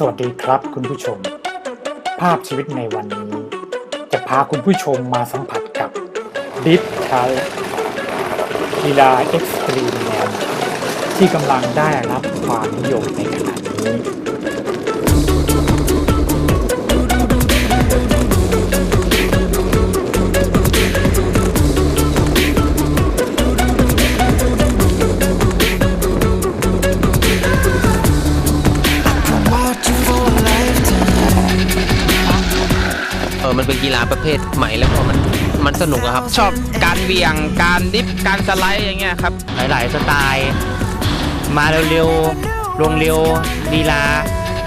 สวัสดีครับคุณผู้ชม ภาพชีวิตในวันนี้ จะพาคุณผู้ชมมาสัมผัสกับดิฟไทกีฬาเอ็กซ์ตรีมแนวที่กำลังได้รับความนิยมในขณะนี้ เออมันเป็นกีฬาประเภทใหม่แล้วก็มันมันสนุกอะครับ ชอบการเหวี่ยงการดิฟการสไลด์อย่างเงี้ยครับ หลาย ๆ สไตล์ มาเร็วๆลงเร็วลีลา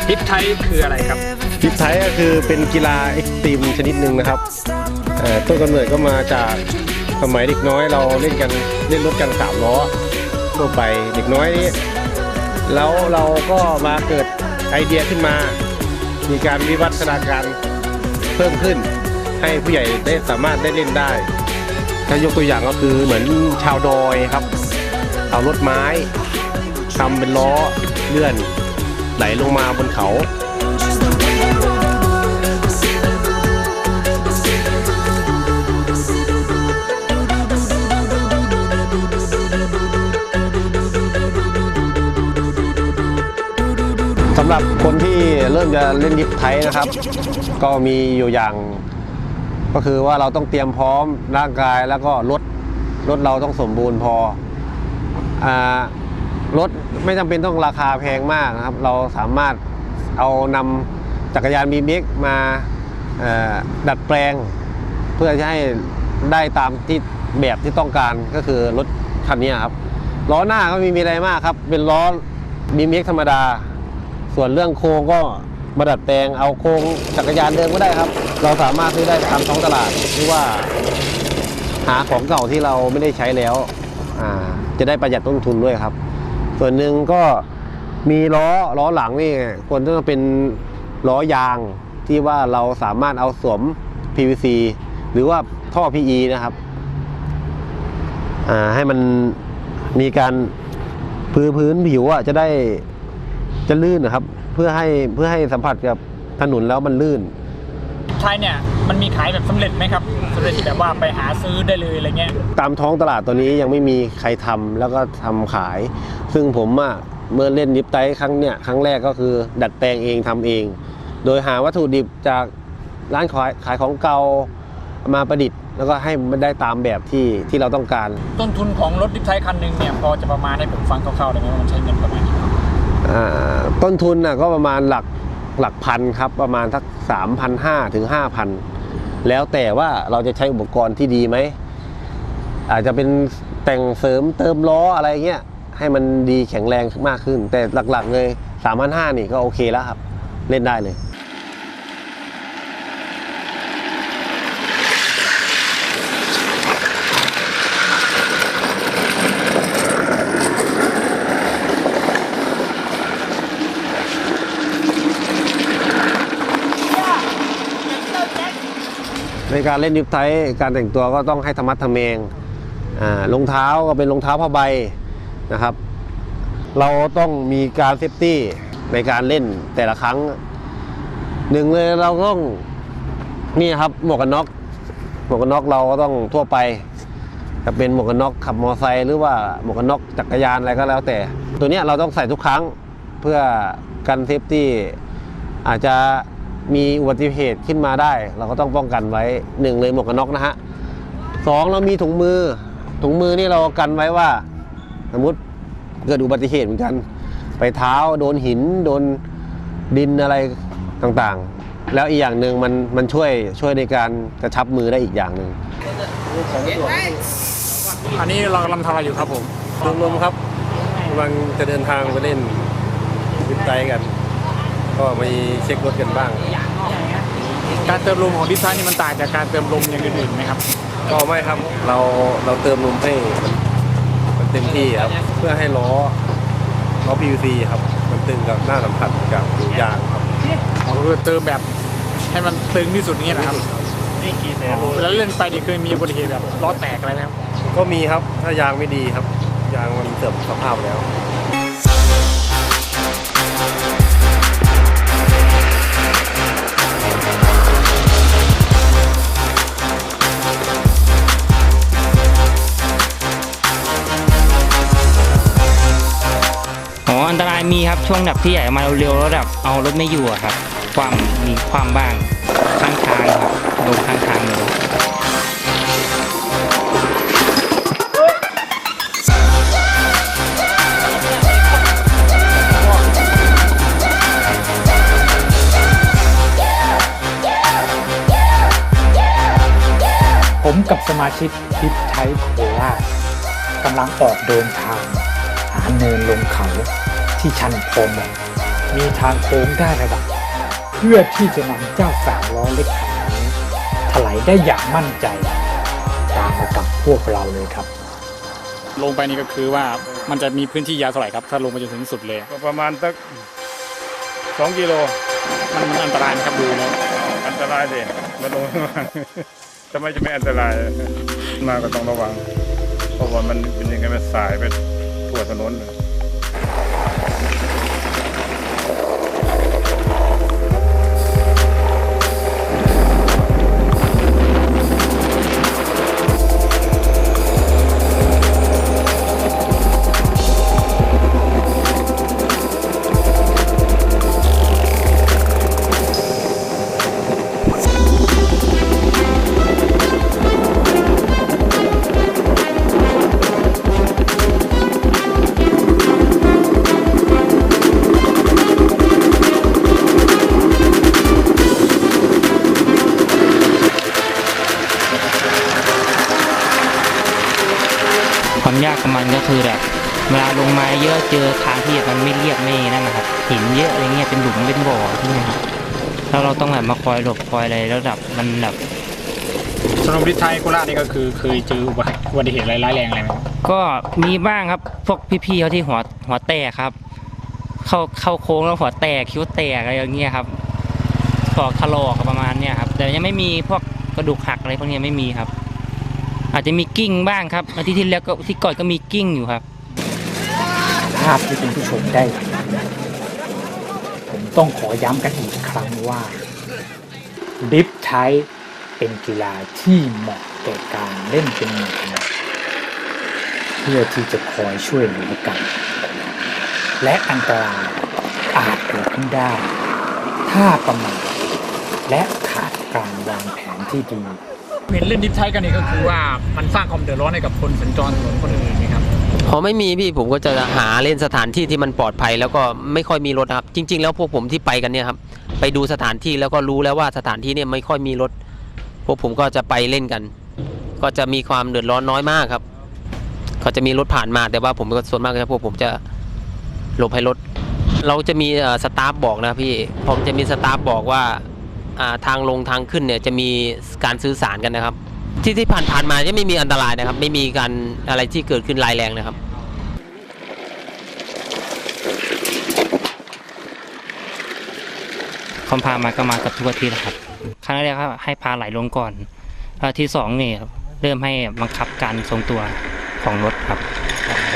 ดิฟไทคืออะไรครับดิฟไทยก็คือเป็นกีฬาเอ็กซ์ตรีมชนิดหนึ่งนะครับเอ่อต้นกำเนิดก็มาจากสมัยเด็กน้อยเราเล่นกันเล่นรถกันสามล้อทั่วไปเด็กน้อยนี่แล้วเราก็มาเกิดไอเดียขึ้นมา มีการวิวัฒนาการเพิ่มขึ้น ให้ผู้ใหญ่ได้สามารถได้เล่นได้ ถ้ายกตัวอย่างก็คือเหมือนชาวดอยครับ เอารถไม้ทำเป็นล้อเลื่อน ไหลลงมาบนเขาสำหรับคนที่เริ่มจะเล่นดิฟไทยนะครับ ก็มีอยู่อย่าง ก็คือว่าเราต้องเตรียมพร้อมร่างกายแล้วก็รถรถเราต้องสมบูรณ์พออ่ารถไม่จำเป็นต้องราคาแพงมากนะครับ เราสามารถเอานำจักรยาน BMX มาเอ่อดัดแปลง เพื่อจะให้ได้ตามที่แบบที่ต้องการก็คือรถคันนี้ครับล้อหน้าก็ไมีมีอะไรมากครับ เป็นล้อ BMX ธรรมดา ส่วนเรื่องโครงก็ มาดัดแปลงเอาโครงจักรยานเดิมก็ได้ครับ เราสามารถซื้อได้ตามท้องตลาดหรือว่า หาของเก่าที่เราไม่ได้ใช้แล้วจะได้ประหยัดต้นทุนด้วยครับ ส่วนหนึ่งก็มีล้อล้อหลังนี่ควรต้องเป็นล้อยางที่ว่าเราสามารถเอาสวม PVC หรือว่าท่อ PE นะครับให้มันมีการพื้นพื้นผิวอะจะได้จะลื่นนะครับ พื่อให้เพื่อให้สัมผัสกับถนนแล้วมันลื่น ไทยเนี่ยมันมีขายแบบสำเร็จไหมครับสำเร็จแบบว่าไปหาซื้อได้เลยอะไรเงี้ย ตามท้องตลาดตัวนี้ยังไม่มีใครทำแล้วก็ทำขาย ซึ่งผมอะเมื่อเล่นดิฟไตครั้งเนี้ยครั้งแรกก็คือดัดแปลงเองทำเอง โดยหาวัตถุดิบจากร้านขายขายของเก่ามาประดิษฐ์ แล้วก็ให้มันได้ตามแบบที่ที่เราต้องการ ต้นทุนของรถดิฟไทคันหนึ่งเนี่ยพอจะประมาณให้ผมฟังคร่าวๆได้ไหมว่ามันใช้เงินประมาณอ่า ต้นทุนนะก็ประมาณหลักหลักพันครับประมาณสักสามพันห้าถึงห้าพันแล้วแต่ว่าเราจะใช้อุปกรณ์ที่ดีไหม อาจจะเป็นแต่งเสริมเติมล้ออะไรเงี้ยให้มันดีแข็งแรงมากขึ้น แต่หลักๆเลยสามพันห้านี่ก็โอเคแล้วครับ เล่นได้เลย ในการเล่นดิฟไทยการแต่งตัวก็ต้องให้ธรรมัดทำเมงอ่ารองเท้าก็เป็นรองเท้าผ้าใบนะครับ เราต้องมีการเซฟตี้ในการเล่นแต่ละครั้งหนึ่งเลยเราต้องนี่ครับหมวกกันน็อกหมวกกันน็อกเราก็ต้องทั่วไปจะเป็นหมวกกันน็อกขับมอเตอร์ไซค์หรือว่าหมวกกันน็อกจักรยานอะไรก็แล้วแต่ ตัวนี้เราต้องใส่ทุกครั้งเพื่อกันเซฟตี้อาจจะ มีอุบัติเหตุขึ้นมาได้ เราก็ต้องป้องกันไว้หนึ่งเลยหมวกกันน็อกนะฮะสองเรามีถุงมือ ถุงมือนี่เรากันไว้ว่า สมมติเกิดอุบัติเหตุเหมือนกัน ไปเท้าโดนหิน โดนดินอะไรต่างๆ แล้วอีกอย่างหนึ่งมันมันช่วยช่วยในการกระชับมือได้อีกอย่างหนึ่งอันนี้เรากำลังทำอะไรอยู่ครับผมรวมๆครับกำลังจะเดินทางไปเล่นวิทไตกัน ก็มีเช็ครถกันบ้าง การเติมลมของดิฟไทนี่มันต่างจากการเติมลมอย่างอื่นๆไหมครับ ก็ไม่ครับเราเราเติมลมให้มันมันเต็มที่ครับเพื่อให้ล้อล้อ PVC ครับมันตึงกับหน้าสัมผัสกับยางครับอ๋อคือเติมแบบให้มันตึงที่สุดนี้นะครับเวลาเล่นไปนี่เคยมีอุบัติเหตุแบบล้อแตกอะไรไหมครับก็มีครับถ้ายางไม่ดีครับ ยางมันเสื่อมสภาพแล้ว มีครับช่วงแบบที่ใหญ่มาเร็วๆแล้วแบบเอารถไม่อยู่ครับ ความมีความบ้างข้างทางครับลงข้างทางเลยผมกับสมาชิกทริปไทยโคราชกำลังออกเดินทาง หาเนินลงเขา ที่ชันพอเหมอกมีทางโค้งได้ระดับ เพื่อที่จะนำเจ้าสามล้อเล็กคันนี้ถลายได้อย่างมั่นใจ ตามมากับพวกเราเลยครับ ลงไปนี่ก็คือว่ามันจะมีพื้นที่ยาวเท่าไหร่ครับ ถ้าลงไปจนถึงสุดเลยก็ประมาณสักสองกิโล มันมันอันตรายไหมครับดูแล้วอันตรายดิมันลงทำไมจะไม่อันตรายมาก็ต้องระวัง เพราะว่ามันเป็นยังไงมันสายไปทั่วถนนเลย คือแบบเวลาลงมาเยอะเจอทางที่แบบมันไม่เรียบไม่นั่นนะครับหินเยอะอะไรเงี้ยเป็นหลุมเป็นบ่อที่นี่ครับแล้วเราต้องแบบมาคอยหลบคอยอะไรแล้วแบบมันแบบสำหรับทิศไทยโคราชนี่ก็คือเคยเจออุบัติเหตุอะไรร้ายแรงอะไรไหมครับก็มีบ้างครับพวกพี่ๆเขาที่หัวหัวแตกครับ เข้าเข้าโค้งแล้วหัวแตกคิ้วแตกอะไรอย่างเงี้ยครับปอกถลอกประมาณเนี้ยครับแต่ยังไม่มีพวกกระดูกหักอะไรพวกเนี้ยไม่มีครับ อาจจะมีกิ้งบ้างครับอาทิตย์ที่แล้วก็ที่ก่อนก็มีกิ้งอยู่ครับ ภาพที่คุณผู้ชมได้ ผมต้องขอย้ำกันอีกครั้งว่าดิฟไทเป็นกีฬาที่เหมาะแก่การเล่นเป็นหมู่คณะเพื่อที่จะคอยช่วยเหลือกัน และอันตรายอาจเกิดขึ้นได้ ถ้าประมาทและขาดการวางแผนที่ดี เห็นเล่นดิฟไทยกันนี่ก็คือว่ามันสร้างความเดือดร้อนให้กับคนสัญจรถนนคนอื่นนะครับพอไม่มีพี่ผมก็จะหาเล่นสถานที่ที่มันปลอดภัย แล้วก็ไม่ค่อยมีรถครับ จริง ๆ แล้วพวกผมที่ไปกันเนี่ยครับไปดูสถานที่แล้วก็รู้แล้วว่าสถานที่เนี่ยไม่ค่อยมีรถ พวกผมก็จะไปเล่นกัน ก็จะมีความเดือดร้อนน้อยมากครับเขาจะมีรถผ่านมาแต่ว่าผมก็ส่วนมากจะพวกผมจะหลบให้รถ เราจะมีสตาฟบอกนะพี่ผมจะมีสตาฟบอกว่า ทางลงทางขึ้นเนี่ยจะมีการสื่อสารกันนะครับ ที่ที่ผ่านผ่านๆมาจะไม่มีอันตรายนะครับ ไม่มีการอะไรที่เกิดขึ้นรายแรงนะครับคอมพามาก็มากับทุกอาทิตย์นะครับ ครั้งแรกก็ให้พาไหลลงก่อนอาทิตย์สองนี่เริ่มให้บังคับการทรงตัวของรถครับ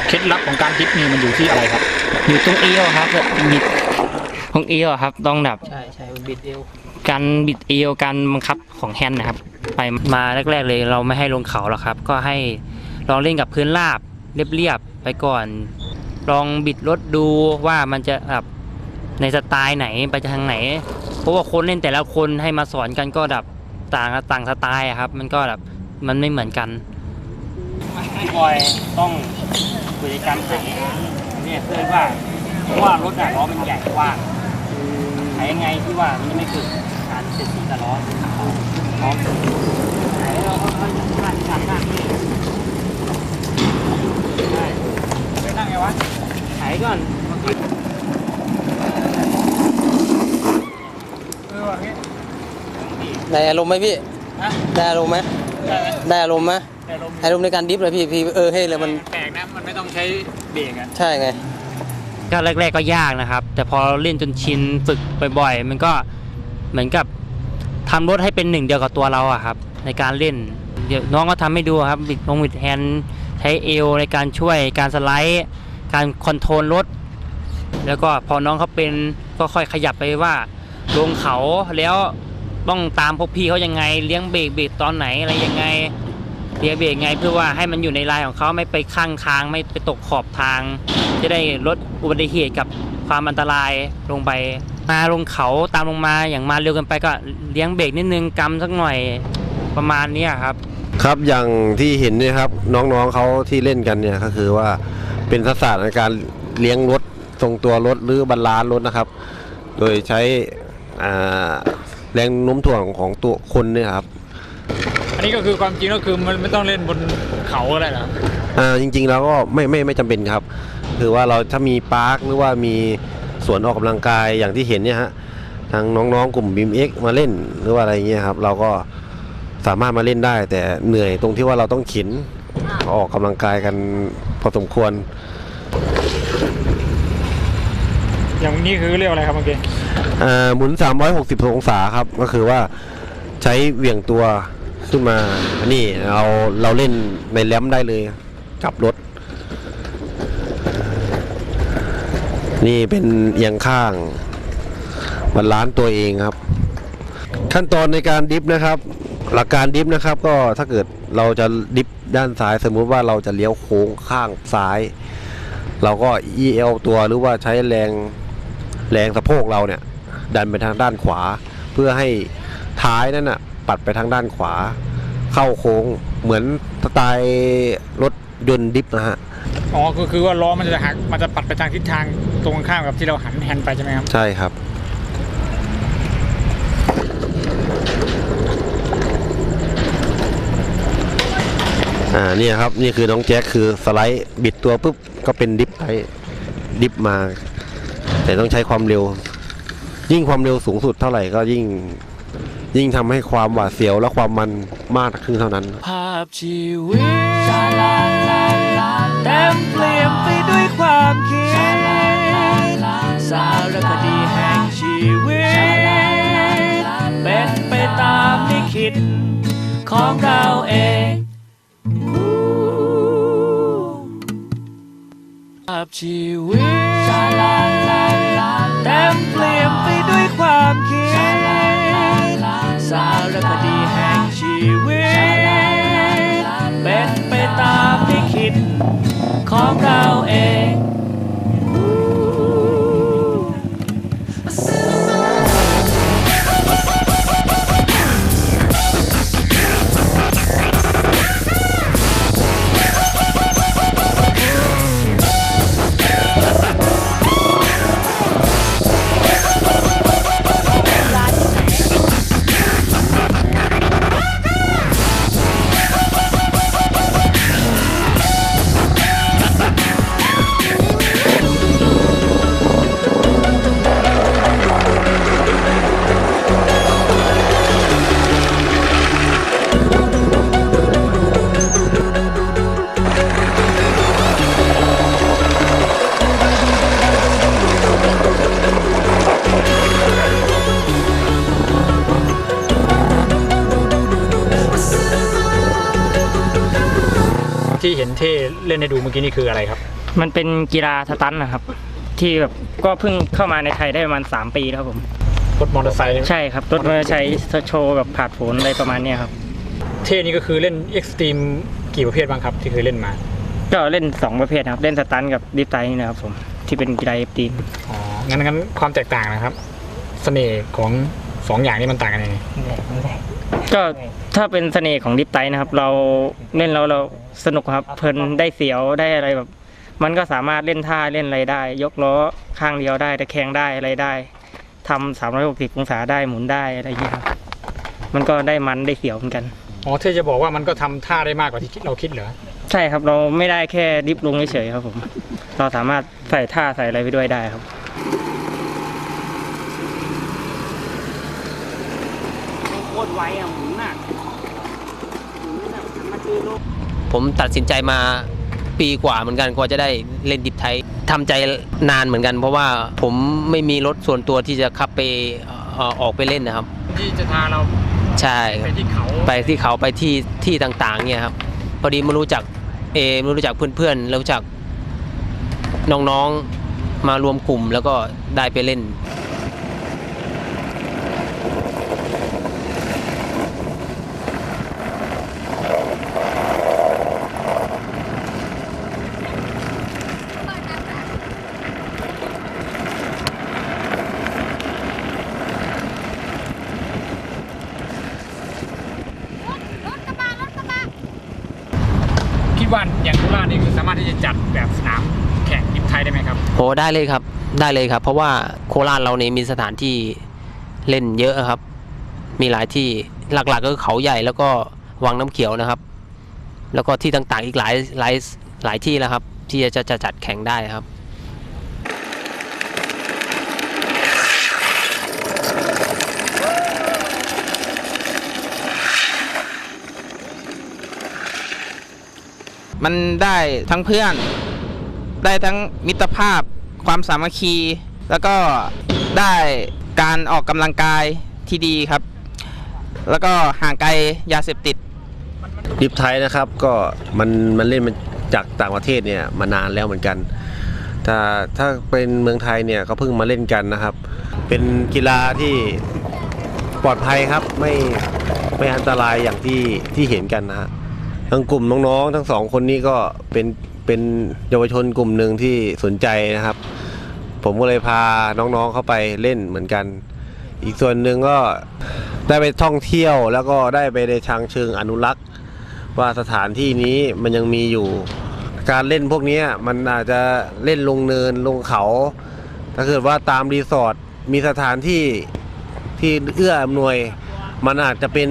เคล็ดลับของการดิฟนี่มันอยู่ที่อะไรครับ อยู่ตรงเอวครับบิดตรงเอวครับ ต้องแบบใช่ใช่บิดเอว การบิดเอวการบังคับของแฮนด์นะครับ ไปมาแรกๆเลยเราไม่ให้ลงเขาหรอกครับ ก็ให้ลองเล่นกับพื้นราบเรียบๆไปก่อน ลองบิดรถดูว่ามันจะแบบในสไตล์ไหนไปทางไหน เพราะว่าคนเล่นแต่ละคนให้มาสอนกันก็แบบต่างต่างสไตล์ครับ มันก็แบบมันไม่เหมือนกันพี่บอยต้องคุยกันถ่ายเนี่ยเพื่อว่าเพราะว่ารถอะล้อมันใหญ่กว้างถ่ายยังไงที่ว่ามันไม่เกิด เสียดสีกับล้อล้อถ่ายแล้วเราก็ค่อยๆทำทำหน้าที่ใช่ไม่นั่งไงวะถ่ายก่อนได้อารมณ์ไหมพี่ได้อารมณ์ไหมได้อารมณ์ไหมอารมณ์ในการดิฟเลยพี่พี่เออให้เลยมันแปลกนะมันไม่ต้องใช้เบรกอะใช่ไง ก็แรก ๆก็ยากนะครับ แต่พอเราเล่นจนชินฝึกบ่อยๆ มันก็เหมือนกับ ทำรถให้เป็นหนึ่งเดียวกับตัวเราอะครับ ในการเล่น เดี๋ยวน้องก็ทำให้ดูครับบิดลงบิดแฮนใช้เอวในการช่วยการสไลด์การคอนโทรลรถ แล้วก็พอน้องเขาเป็นก็ค่อยขยับไปว่าลงเขาแล้วต้องตามพวกพี่เขายังไงเลี้ยงเบรกเบรกตอนไหนอะไรยังไงเลี้ยงเบรกไงเพื่อว่าให้มันอยู่ในลายของเขาไม่ไปข้างทางไม่ไปตกขอบทาง จะได้ลดอุบัติเหตุกับความอันตรายลงไป มาลงเขาตามลงมาอย่างมาเร็วเกันไปก็เลี้ยงเบรกนิดนึงกำสักหน่อยประมาณเนี้ยครับ ครับอย่างที่เห็นเนี่ยครับน้องๆเขาที่เล่นกันเนี่ยก็คือว่าเป็นทักษะในการเลี้ยงรถทรงตัวรถหรือบรรลานซ์รถนะครับ โดยใช้อ่าแรงโน้มถ่วงของตัวคนเนี่ยครับ อันนี้ก็คือความจริงก็คือมันไม่ต้องเล่นบนเขาอะไรหรออ่าจริงๆแล้วก็ไม่ไม่ไม่จำเป็นครับ คือว่าเราถ้ามีปาร์คหรือว่ามี สวนออกกำลังกายอย่างที่เห็นเนี่ยฮะทางน้องๆกลุ่มบีมเอ็กมาเล่นหรือว่าอะไรเงี้ยครับ เราก็สามารถมาเล่นได้ แต่เหนื่อยตรงที่ว่าเราต้องเข็นออกกำลังกายกันพอสมควร อย่างนี้คือเรียกอะไรครับเมื่อกี้อ่าหมุน 360 องศาครับ ก็คือว่าใช้เหวี่ยงตัวขึ้นมาอันนี้เราเราเล่นในแรมได้เลยกลับรถ นี่เป็นเอียงข้างบาลานตัวเองครับ ขั้นตอนในการดิฟนะครับ หลักการดิฟนะครับ ก็ถ้าเกิดเราจะดิฟด้านซ้ายสมมุติว่าเราจะเลี้ยวโค้งข้างซ้าย เราก็ EL ตัวหรือว่าใช้แรงแรงสะโพกเราเนี่ย ดันไปทางด้านขวา เพื่อให้ท้ายนั่นน่ะปัดไปทางด้านขวา เข้าโค้งเหมือนสไตล์รถยนต์ดิฟนะฮะอ๋อก็คือว่าล้อมันจะหักมันจะปัดไปทางทิศทาง ตรงข้ามกับที่เราหันแฮนด์ไปใช่ไหมครับ ใช่ครับ อ่าเนี่ยครับนี่คือน้องแจ็คคือสไลด์บิดตัวปุ๊บก็เป็นดิฟไปดิฟมา แต่ต้องใช้ความเร็ว ยิ่งความเร็วสูงสุดเท่าไหร่ก็ยิ่งยิ่งทำให้ความหวาดเสียวและความมันมากขึ้นเท่านั้น ภาพชีวิต ของเราเองภาพชีวิตเต็มเปลี่ยนไปด้วยความคิดสารคดีแห่งชีวิตเป็นไปตามลิขิตของเราเอง ที่เห็นเท่เล่นให้ดูเมื่อกี้นี่คืออะไรครับ มันเป็นกีฬาสตันท์นะครับ ที่แบบก็เพิ่งเข้ามาในไทยได้ประมาณ 3 ปีแล้วครับผม รถมอเตอร์ไซค์ใช่ครับรถมอเตอร์ไซค์โชว์แบบผาดโผนอะไรประมาณเนี้ยครับ เท่นี่ก็คือเล่นเอ็กซ์ตรีมกี่ประเภทบ้างครับที่เคยเล่นมา ก็เล่น 2 ประเภทครับ เล่นสตันท์กับดิฟไตนี่นะครับผมที่เป็นกีฬาเอฟตีมอ๋องั้นงั้นความแตกต่างนะครับ เสน่ห์ของสองอย่างนี้มันต่างกันยังไงก็ถ้าเป็นเสน่ห์ของดิฟไตนะครับ เราเล่นแล้วเรา สนุกครับเพลินได้เสียวได้อะไรแบบ มันก็สามารถเล่นท่าเล่นอะไรได้ ยกล้อข้างเดียวได้ตะแคงได้อะไรได้ทำสามร้อยหกสิบองศาได้หมุนได้อะไรอย่างเงี้ยครับมันก็ได้มันได้เสียวเหมือนกันอ๋อเท่จะบอกว่ามันก็ทำท่าได้มากกว่าที่คิดเราคิดเหรอใช่ครับเราไม่ได้แค่ดิฟลงเฉยๆครับผม เราสามารถใส่ท่าใส่อะไรไปด้วยได้ครับ โคตรไวอะหมุนอะหมุนแบบมันคือโล ผมตัดสินใจมาปีกว่าเหมือนกันกว่าจะได้เล่นดิบไทยทำใจนานเหมือนกัน เพราะว่าผมไม่มีรถส่วนตัวที่จะขับไปเอ่อออกไปเล่นนะครับ ที่จะพาเราใช่คไปรับที่เขาไปที่เขาไปที่ที่ต่างๆเนี่ยครับพอดีมารู้จักเอมารู้จักเพื่อนๆแล้วรู้จักน้องๆมารวมกลุ่มแล้วก็ได้ไปเล่นานอย่างโคราชนี่คือสามารถที่จะจัดแบบสนามแข่งทีมไทยได้ไหมครับโอ้ได้เลยครับได้เลยครับ เพราะว่าโคราชเราเนี่ยมีสถานที่เล่นเยอะครับ มีหลายที่หลักๆก็คือเขาใหญ่แล้วก็วังน้ำเขียวนะครับ แล้วก็ที่ต่างๆอีกหลายหลายหลายที่แล้วครับ ที่จะจะจัดแข่งได้ครับ มันได้ทั้งเพื่อน ได้ทั้งมิตรภาพ ความสามัคคี แล้วก็ได้การออกกำลังกายที่ดีครับ แล้วก็ห่างไกลยาเสพติดดิฟไทยนะครับก็มันมันเล่นมันจากต่างประเทศเนี่ยมานานแล้วเหมือนกันแต่ถ้าเป็นเมืองไทยเนี่ยก็เพิ่งมาเล่นกันนะครับ เป็นกีฬาที่ปลอดภัยครับไม่ไม่อันตรายอย่างที่ที่เห็นกันนะฮะ ทั้งกลุ่มน้องๆ ทั้งสองคนนี้ก็เป็นเป็นเยาวชนกลุ่มหนึ่งที่สนใจนะครับ ผมก็เลยพาน้องๆเข้าไปเล่นเหมือนกัน อีกส่วนหนึ่งก็ได้ไปท่องเที่ยวแล้วก็ได้ไปในทางเชิงอนุรักษ์ ว่าสถานที่นี้มันยังมีอยู่ การเล่นพวกนี้มันอาจจะเล่นลงเนินลงเขา ถ้าเกิดว่าตามรีสอร์ทมีสถานที่ที่เอื้ออำนวย มันอาจจะเป็น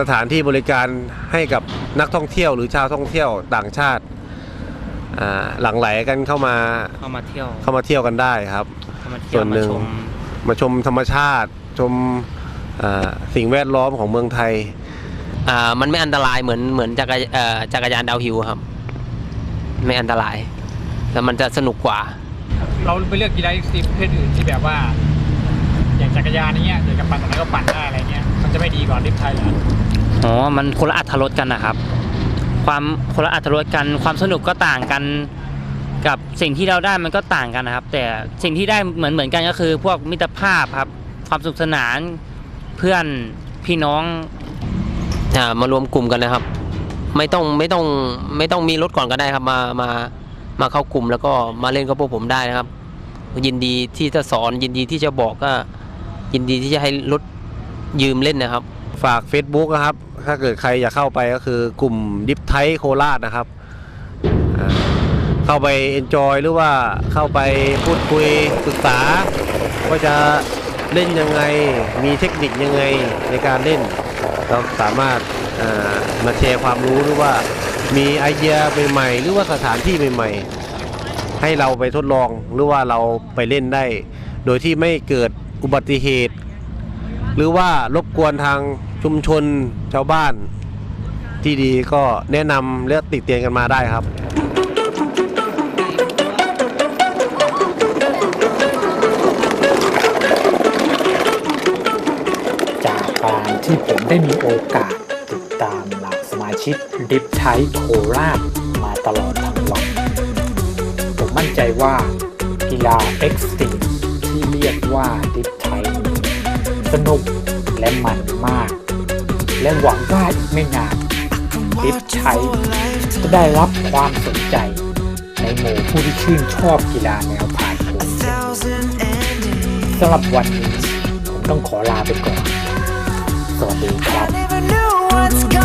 สถานที่บริการให้กับนักท่องเที่ยวหรือชาวท่องเที่ยวต่างชาติอ่าหลั่งไหลกันเข้ามาเข้ามาเที่ยวเข้ามาเที่ยวกันได้ครับ เข้ามาเที่ยวส่วนหมานึ่งชมมาชมธรรมชาติ ชมอ่าสิ่งแวดล้อมของเมืองไทย อ่ามันไม่อันตรายเหมือนเหมือนจักรเอ่อจักรยานดาวฮิวครับ ไม่อันตรายแล้วมันจะสนุกกว่า เราไปเลือกกีฬาเอ็กซ์ตรีมประเภทอื่นที่แบบว่า อย่างจักรยานอย่างเงี้ยอยากจะปั่นตรงไหนก็ปั่นได้อะไรเงี้ย มันจะไม่ดีกว่าดิฟไทยเหรออ๋อ มันคนละอัตรสกันนะครับ ความคนละอัตรสกัน ความสนุกก็ต่างกัน กับสิ่งที่เราได้มันก็ต่างกันนะครับ แต่สิ่งที่ได้เหมือนเหมือนกันก็คือ พวกมิตรภาพครับ ความสนุกสนาน เพื่อนพี่น้องอ่ามารวมกลุ่มกันนะครับ ไม่ต้องไม่ต้องไม่ต้องมีรถก่อนก็ได้ครับ มามามาเข้ากลุ่มแล้วก็มาเล่นกับพวกผมได้นะครับ ยินดีที่จะสอนยินดีที่จะบอกก็ยินดีที่จะให้รถ ยืมเล่นนะครับ ฝาก Facebook นะครับ ถ้าเกิดใครอยากเข้าไปก็คือกลุ่มดิฟไทโคราชนะครับอ่าเข้าไป enjoy หรือว่าเข้าไปพูดคุยศึกษา ว่าจะเล่นยังไง มีเทคนิคยังไงในการเล่น เราสามารถอ่ามาแชร์ความรู้หรือว่ามีไอเดียใหม่ๆหรือว่าสถานที่ใหม่ๆ ให้เราไปทดลองหรือว่าเราไปเล่นได้ โดยที่ไม่เกิดอุบัติเหตุ หรือว่ารบกวนทางชุมชนชาวบ้าน ที่ดีก็แนะนำและติดเตียนกันมาได้ครับ จากการที่ผมได้มีโอกาสติดตามเหล่าสมาชิกดิฟไทโคราชมาตลอดทั้งวันผมมั่นใจว่ากีฬาเอ็กซ์ตรีที่เรียกว่าดิฟ สนุกและมันมาก และหวังว่าอีกไม่นานดิปไทจะได้รับความสนใจ ในหมู่ผู้ที่ชื่นชอบกีฬาแนวผ่านโผนสำหรับวันนี้ ผมต้องขอลาไปก่อน สวัสดีครับ